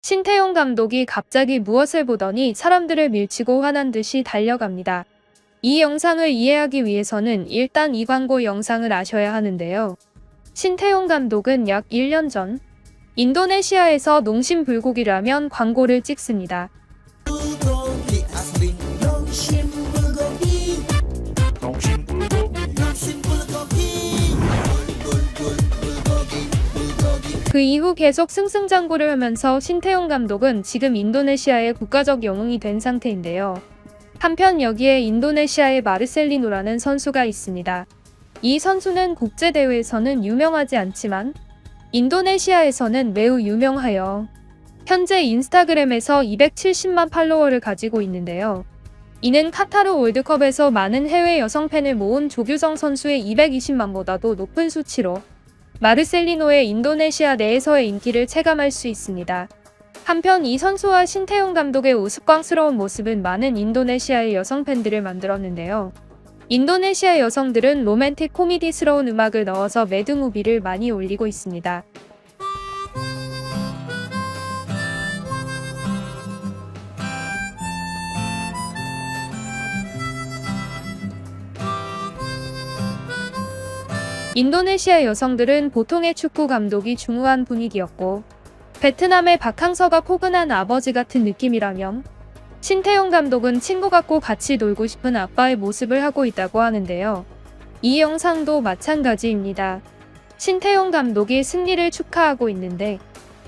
신태용 감독이 갑자기 무엇을 보더니 사람들을 밀치고 화난 듯이 달려갑니다. 이 영상을 이해하기 위해서는 일단 이 광고 영상을 아셔야 하는데요. 신태용 감독은 약 1년 전 인도네시아에서 농심 불고기라면 광고를 찍습니다. 그 이후 계속 승승장구를 하면서 신태용 감독은 지금 인도네시아의 국가적 영웅이 된 상태인데요. 한편 여기에 인도네시아의 마르셀리노라는 선수가 있습니다. 이 선수는 국제대회에서는 유명하지 않지만 인도네시아에서는 매우 유명하여 현재 인스타그램에서 270만 팔로워를 가지고 있는데요. 이는 카타르 월드컵에서 많은 해외 여성 팬을 모은 조규성 선수의 220만보다도 높은 수치로 마르셀리노의 인도네시아 내에서의 인기를 체감할 수 있습니다. 한편 이 선수와 신태용 감독의 우스꽝스러운 모습은 많은 인도네시아의 여성 팬들을 만들었는데요. 인도네시아 여성들은 로맨틱 코미디스러운 음악을 넣어서 매드무비를 많이 올리고 있습니다. 인도네시아 여성들은 보통의 축구 감독이 중후한 분위기였고 베트남의 박항서가 포근한 아버지 같은 느낌이라면 신태용 감독은 친구 같고 같이 놀고 싶은 아빠의 모습을 하고 있다고 하는데요. 이 영상도 마찬가지입니다. 신태용 감독이 승리를 축하하고 있는데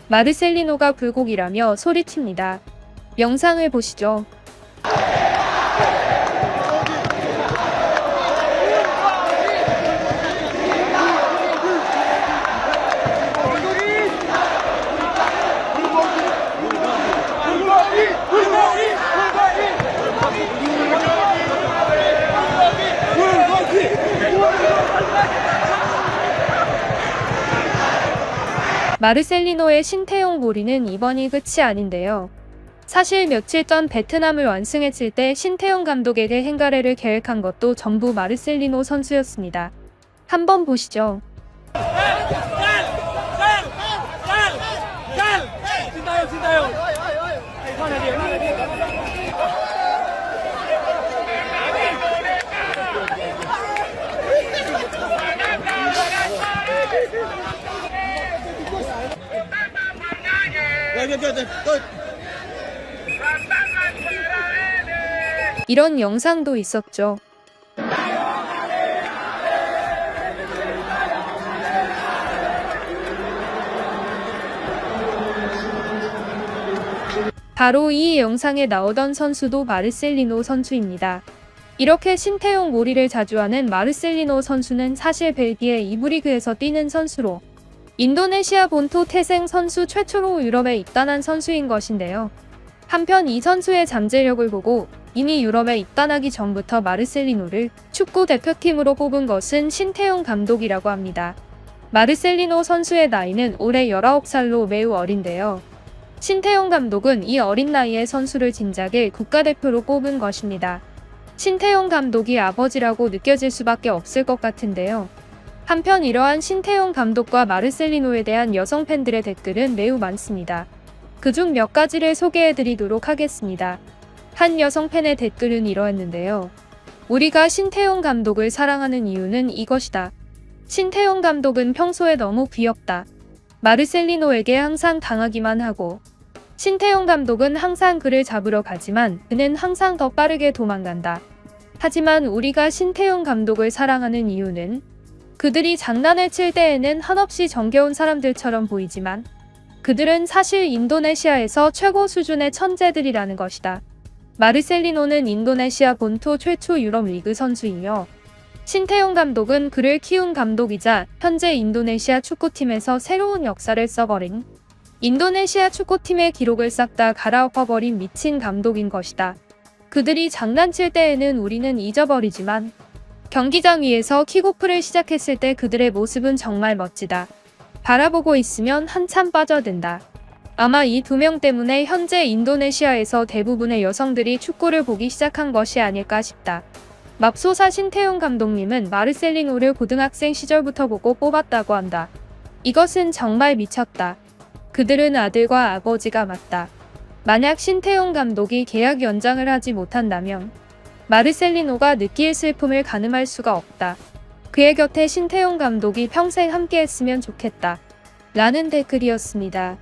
마르셀리노가 불고기라며 소리칩니다. 영상을 보시죠. 마르셀리노의 신태용 몰이는 이번이 끝이 아닌데요. 사실 며칠 전 베트남을 완승했을 때 신태용 감독에게 행가래를 계획한 것도 전부 마르셀리노 선수였습니다. 한번 보시죠. 이런 영상도 있었죠. 바로 이 영상에 나오던 선수도 마르셀리노 선수입니다. 이렇게 신태용 몰이를 자주 하는 마르셀리노 선수는 사실 벨기에 이브리그에서 뛰는 선수로 인도네시아 본토 태생 선수 최초로 유럽에 입단한 선수인 것인데요. 한편 이 선수의 잠재력을 보고 이미 유럽에 입단하기 전부터 마르셀리노를 축구 대표팀으로 뽑은 것은 신태용 감독이라고 합니다. 마르셀리노 선수의 나이는 올해 19살로 매우 어린데요. 신태용 감독은 이 어린 나이에 선수를 진작에 국가대표로 뽑은 것입니다. 신태용 감독이 아버지라고 느껴질 수밖에 없을 것 같은데요. 한편 이러한 신태용 감독과 마르셀리노에 대한 여성 팬들의 댓글은 매우 많습니다. 그중 몇 가지를 소개해 드리도록 하겠습니다. 한 여성 팬의 댓글은 이러했는데요. 우리가 신태용 감독을 사랑하는 이유는 이것이다. 신태용 감독은 평소에 너무 귀엽다. 마르셀리노에게 항상 당하기만 하고 신태용 감독은 항상 그를 잡으러 가지만 그는 항상 더 빠르게 도망간다. 하지만 우리가 신태용 감독을 사랑하는 이유는 그들이 장난을 칠 때에는 한없이 정겨운 사람들처럼 보이지만 그들은 사실 인도네시아에서 최고 수준의 천재들이라는 것이다. 마르셀리노는 인도네시아 본토 최초 유럽 리그 선수이며 신태용 감독은 그를 키운 감독이자 현재 인도네시아 축구팀에서 새로운 역사를 써버린 인도네시아 축구팀의 기록을 싹 다 갈아엎어버린 미친 감독인 것이다. 그들이 장난칠 때에는 우리는 잊어버리지만 경기장 위에서 킥오프를 시작했을 때 그들의 모습은 정말 멋지다. 바라보고 있으면 한참 빠져든다. 아마 이 두 명 때문에 현재 인도네시아에서 대부분의 여성들이 축구를 보기 시작한 것이 아닐까 싶다. 맙소사 신태용 감독님은 마르셀리노를 고등학생 시절부터 보고 뽑았다고 한다. 이것은 정말 미쳤다. 그들은 아들과 아버지가 맞다. 만약 신태용 감독이 계약 연장을 하지 못한다면 마르셀리노가 느낄 슬픔을 가늠할 수가 없다. 그의 곁에 신태용 감독이 평생 함께했으면 좋겠다. 라는 댓글이었습니다.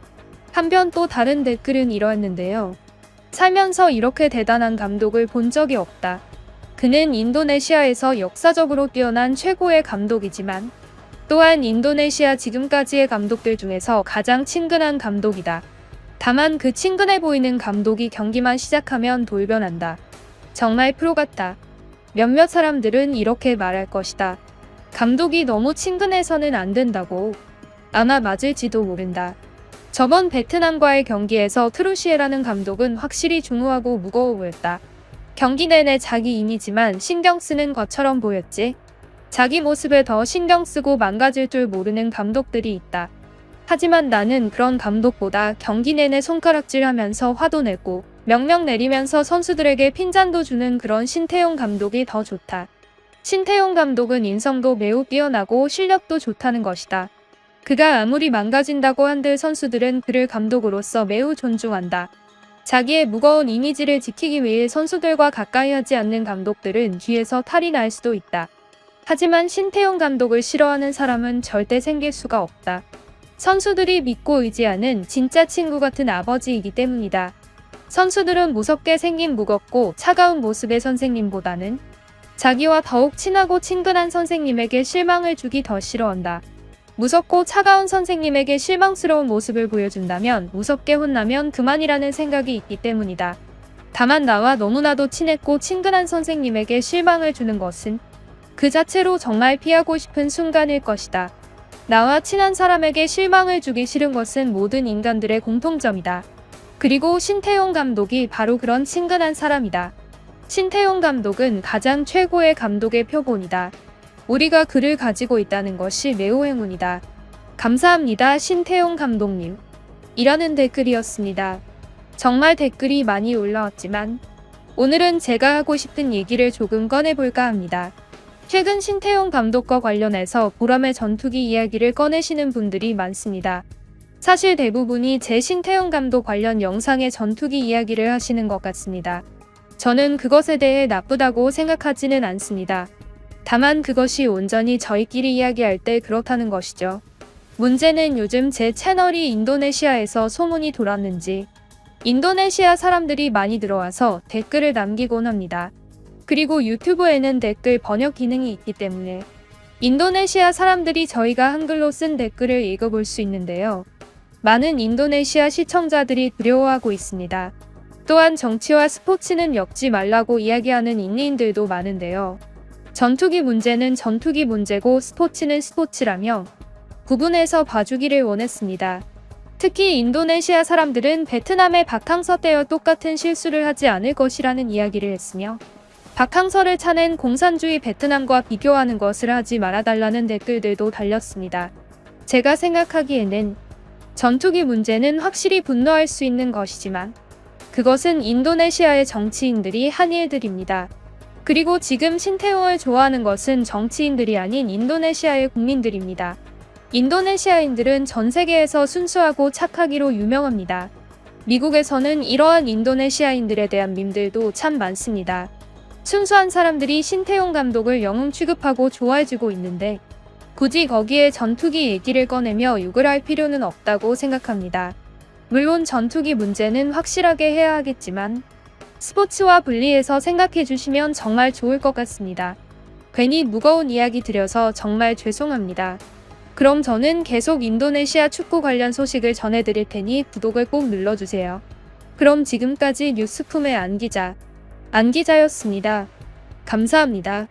한편 또 다른 댓글은 이러했는데요. 살면서 이렇게 대단한 감독을 본 적이 없다. 그는 인도네시아에서 역사적으로 뛰어난 최고의 감독이지만 또한 인도네시아 지금까지의 감독들 중에서 가장 친근한 감독이다. 다만 그 친근해 보이는 감독이 경기만 시작하면 돌변한다. 정말 프로 같다. 몇몇 사람들은 이렇게 말할 것이다. 감독이 너무 친근해서는 안 된다고. 아마 맞을지도 모른다. 저번 베트남과의 경기에서 트루시에라는 감독은 확실히 중후하고 무거워 보였다. 경기 내내 자기 이미지만 신경 쓰는 것처럼 보였지. 자기 모습에 더 신경 쓰고 망가질 줄 모르는 감독들이 있다. 하지만 나는 그런 감독보다 경기 내내 손가락질 하면서 화도 내고 명령 내리면서 선수들에게 핀잔도 주는 그런 신태용 감독이 더 좋다. 신태용 감독은 인성도 매우 뛰어나고 실력도 좋다는 것이다. 그가 아무리 망가진다고 한들 선수들은 그를 감독으로서 매우 존중한다. 자기의 무거운 이미지를 지키기 위해 선수들과 가까이 하지 않는 감독들은 뒤에서 탈이 날 수도 있다. 하지만 신태용 감독을 싫어하는 사람은 절대 생길 수가 없다. 선수들이 믿고 의지하는 진짜 친구 같은 아버지이기 때문이다. 선수들은 무섭게 생긴 무겁고 차가운 모습의 선생님보다는 자기와 더욱 친하고 친근한 선생님에게 실망을 주기 더 싫어한다. 무섭고 차가운 선생님에게 실망스러운 모습을 보여준다면 무섭게 혼나면 그만이라는 생각이 있기 때문이다. 다만 나와 너무나도 친했고 친근한 선생님에게 실망을 주는 것은 그 자체로 정말 피하고 싶은 순간일 것이다. 나와 친한 사람에게 실망을 주기 싫은 것은 모든 인간들의 공통점이다. 그리고 신태용 감독이 바로 그런 친근한 사람이다. 신태용 감독은 가장 최고의 감독의 표본이다. 우리가 그를 가지고 있다는 것이 매우 행운이다. 감사합니다, 신태용 감독님. 이라는 댓글이었습니다. 정말 댓글이 많이 올라왔지만 오늘은 제가 하고 싶은 얘기를 조금 꺼내볼까 합니다. 최근 신태용 감독과 관련해서 보람의 전투기 이야기를 꺼내시는 분들이 많습니다. 사실 대부분이 제 신태용 감독 관련 영상의 전투기 이야기를 하시는 것 같습니다. 저는 그것에 대해 나쁘다고 생각하지는 않습니다. 다만 그것이 온전히 저희끼리 이야기할 때 그렇다는 것이죠. 문제는 요즘 제 채널이 인도네시아에서 소문이 돌았는지 인도네시아 사람들이 많이 들어와서 댓글을 남기곤 합니다. 그리고 유튜브에는 댓글 번역 기능이 있기 때문에 인도네시아 사람들이 저희가 한글로 쓴 댓글을 읽어볼 수 있는데요. 많은 인도네시아 시청자들이 두려워하고 있습니다. 또한 정치와 스포츠는 엮지 말라고 이야기하는 인리인들도 많은데요. 전투기 문제는 전투기 문제고 스포츠는 스포츠라며 구분해서 봐주기를 원했습니다. 특히 인도네시아 사람들은 베트남의 박항서 때와 똑같은 실수를 하지 않을 것이라는 이야기를 했으며 박항서를 차낸 공산주의 베트남과 비교하는 것을 하지 말아달라는 댓글들도 달렸습니다. 제가 생각하기에는 전투기 문제는 확실히 분노할 수 있는 것이지만 그것은 인도네시아의 정치인들이 한 일들입니다. 그리고 지금 신태용을 좋아하는 것은 정치인들이 아닌 인도네시아의 국민들입니다. 인도네시아인들은 전 세계에서 순수하고 착하기로 유명합니다. 미국에서는 이러한 인도네시아인들에 대한 밈들도 참 많습니다. 순수한 사람들이 신태용 감독을 영웅 취급하고 좋아해주고 있는데 굳이 거기에 전투기 얘기를 꺼내며 욕을 할 필요는 없다고 생각합니다. 물론 전투기 문제는 확실하게 해야 하겠지만 스포츠와 분리해서 생각해 주시면 정말 좋을 것 같습니다. 괜히 무거운 이야기 드려서 정말 죄송합니다. 그럼 저는 계속 인도네시아 축구 관련 소식을 전해드릴 테니 구독을 꼭 눌러주세요. 그럼 지금까지 뉴스품의 안 기자, 안 기자였습니다. 감사합니다.